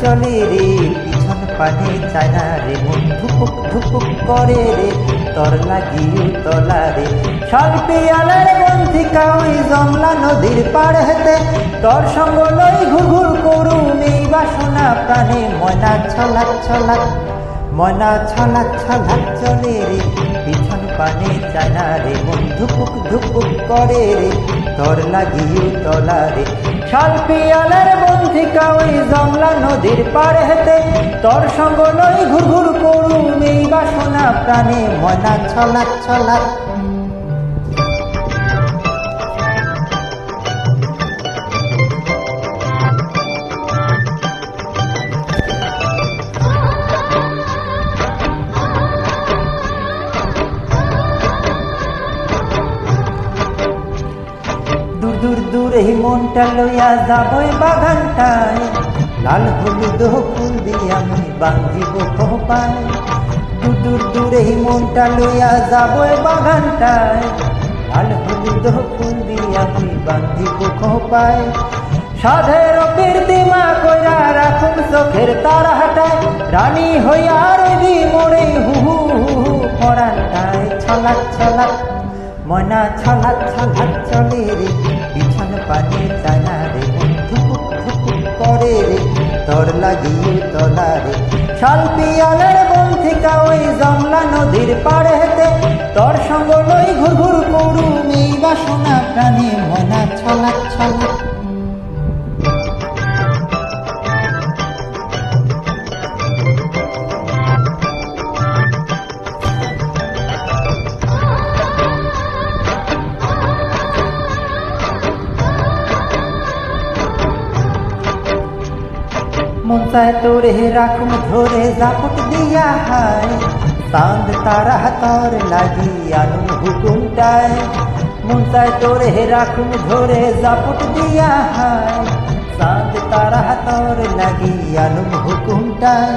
চলে রে, পিছন পানে চায় না রে মন ধুপুক ধুপুক করে রে, তর লাগিও তলা রে। সর্পিয়ালের বন্ধিকা ওই জমলা নদীর পাড় হেতে তোর সঙ্গ লই ঘুঘুর করুন এই বাসনা প্রাণে। ময়না ছলাক ছলাক ময়না ছলাক ছলাক চলে রে, পিছন পানে চায় না রে মন ধুপুক ধুপুক করে রে। তোর লাগিয়ে তলা রে শালপিয়ালের বন্ধিকা ওই জংলা নদীর পার হেতে তর সঙ্গ নই ঘুর ঘুর করুম এই বাসনা প্রাণে। ময়না ছলাক ছলাক দূর দূর এই মনটা লইয়া যাবই বাগানটায়। লাল হলুদ ফুল দিয়ে আমি বান্ধিব খোপায়। দূর দূর দূর এই মনটা লইয়া যাবই বাগানটায়। লাল হলুদ ফুল দিয়ে আমি বান্ধিব খোপায়। সাধের কীর্তিমা কইরা রাখুন চোখের তারা হাটায় রানী হইয়া রবি মোড়ে হু হু হু হু পরানটায়। ছলাক ছলাক মনা ছলাক ছলাক চলে শাল পিয়ালের বন্ধিকা ওই জমলা নদীর পাড়ে হেতে তোর সঙ্গ লই ঘুর ঘুর করু এই বাসনা প্রাণী মনা ছলা ছলাক মন চায় তোরে রাখুম ধরে, জাপট দিয়া হায়। চাঁদ তারা তর লাগি আনু হুকুমটায়। মন চায় তোরে রাখুম ধরে, জাপট দিয়া হায়। চাঁদ তারা তর লাগি আনু হুকুমটায়।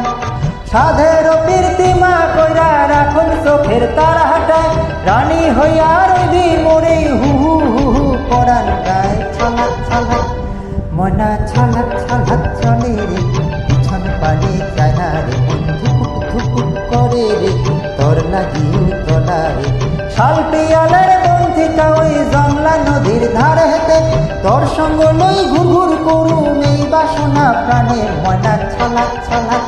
সাধের কীর্তিমা কইরা রাখুন চোখের তারা হাটায় রানী হইয়া রবি মোরে হু হু হু হু পড়ান গায়। ছলাক ছলাক মনা ছলাক শাল পিয়ালের বন্ধিকা ওই জমলা নদীর ধারে হেতে তোর সঙ্গ লই ঘুর ঘুর করুম এই বাসনা প্রাণে ময়না ছলা ছলাক